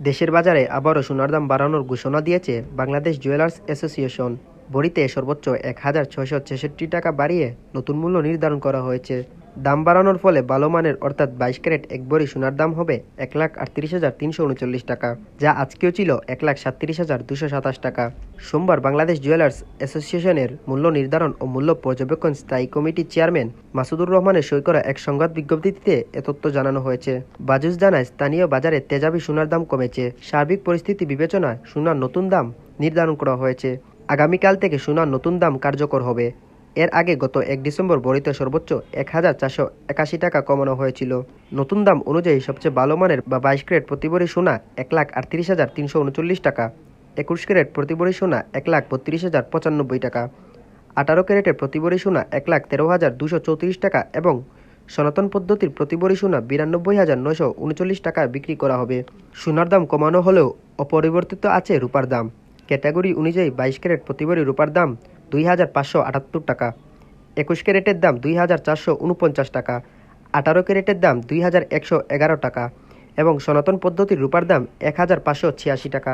দেশের বাজারে আবারও সোনার দাম বাড়ানোর ঘোষণা দিয়েছে বাংলাদেশ জুয়েলার্স অ্যাসোসিয়েশন। বড়িতে সর্বোচ্চ এক হাজার ছয়শো ছেষট্টি টাকা বাড়িয়ে নতুন মূল্য নির্ধারণ করা হয়েছে। দাম বাড়ানোর ফলে ভালো মানের, অর্থাৎ বাইশ ক্যারেট এক বড়ি সোনার দাম হবে এক লাখ আটত্রিশ হাজার তিনশো উনচল্লিশ টাকা, যা আজকেও ছিল এক লাখ সাতত্রিশ হাজার দুশো সাতাশ টাকা। সোমবার বাংলাদেশ জুয়েলার্স অ্যাসোসিয়েশনের মূল্য নির্ধারণ ও মূল্য পর্যবেক্ষণ স্থায়ী কমিটির চেয়ারম্যান মাসুদুর রহমানের সই করা এক সংবাদ বিজ্ঞপ্তিতে এ তথ্য জানানো হয়েছে। বাজুস জানায়, স্থানীয় বাজারে তেজাবি সোনার দাম কমেছে। সার্বিক পরিস্থিতি বিবেচনায় সোনার নতুন দাম নির্ধারণ করা হয়েছে। আগামীকাল থেকে সোনার নতুন দাম কার্যকর হবে। এর আগে গত এক ডিসেম্বর বড়িতে সর্বোচ্চ এক হাজার চারশো একাশি টাকা কমানো হয়েছিল। নতুন দাম অনুযায়ী সবচেয়ে ভালো মানের বা বাইশ ক্যারেট প্রতিবরী সোনা এক লাখ আটত্রিশ হাজার তিনশো উনচল্লিশ টাকা, একুশ ক্যারেট প্রতিবরী সোনা এক লাখ বত্রিশ হাজার পঁচানব্বই টাকা, আঠারো ক্যারেটের প্রতিবরী সোনা এক লাখ তেরো হাজার দুশো চৌত্রিশ টাকা এবং সনাতন পদ্ধতির প্রতিবরী সোনা বিরানব্বই হাজার নয়শো উনচল্লিশ টাকায় বিক্রি করা হবে। সোনার দাম কমানো হলেও অপরিবর্তিত আছে রূপার দাম। ক্যাটাগরি অনুযায়ী বাইশ ক্যারেট প্রতিবরী রূপার দাম দুই হাজার পাঁচশো আটাত্তর টাকা। একুশ ক্যারেটের দাম দুই হাজার চারশো উনপঞ্চাশ টাকা। আঠারো ক্যারেটের দাম দুই হাজার একশো এগারো টাকা। এবং সনাতন পদ্ধতির রূপার দাম এক হাজার পাঁচশো ছিয়াশি টাকা।